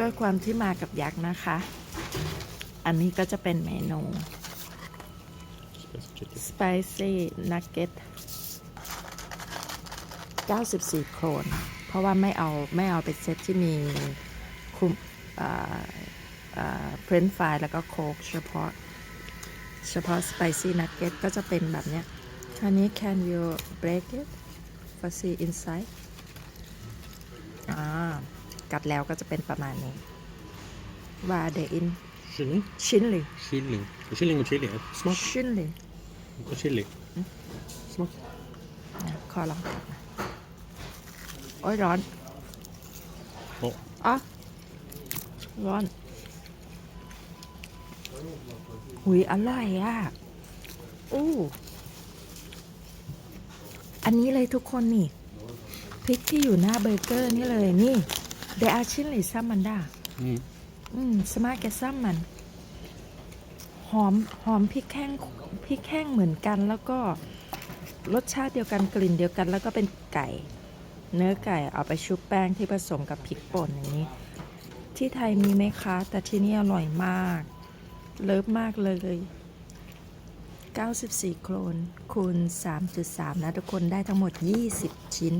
ด้วยความที่มากับยักษ์นะคะ อันนี้ก็จะเป็นเมนู spicy nugget 94 โครน เพราะว่าไม่เอาไม่เอาเป็นเซตที่มีคุมเฟรนฟรายแล้วก็โค้กเฉพาะ เฉพาะ spicy nugget ก็จะเป็นแบบเนี้ยอันนี้ can you break it for see inside กัดแล้วก็จะเป็นประมาณนี้ว่า the in Kylling? ชิ้นเลย Kylling. Kylling och chili. Smak. ชิ้นเลย Och chili. Smak. นะขอลองกัดนะโอ้ยร้อน Ja. อ๋อร้อนหุยอร่อยอะอู้อันนี้เลยทุกคนนี่พริกที่อยู่หน้าเบอร์เกอร์นี่เลยนี่ เดอาชินหรือซัมมันดา Mm. อืมสมาร์แกซัมมัน หอมหอมพริกแห้งพริกแห้งเหมือนกัน แล้วก็รสชาติเดียวกันกลิ่นเดียวกัน แล้วก็เป็นไก่ เนื้อไก่เอาไปชุบแป้งที่ผสมกับพริกป่นอย่างนี้ ที่ไทยมีไหมคะ แต่ที่นี่อร่อยมาก เลิฟมากเลย 94 โครนคูณ 3.3 นะทุกคนได้ทั้งหมด 20 ชิ้น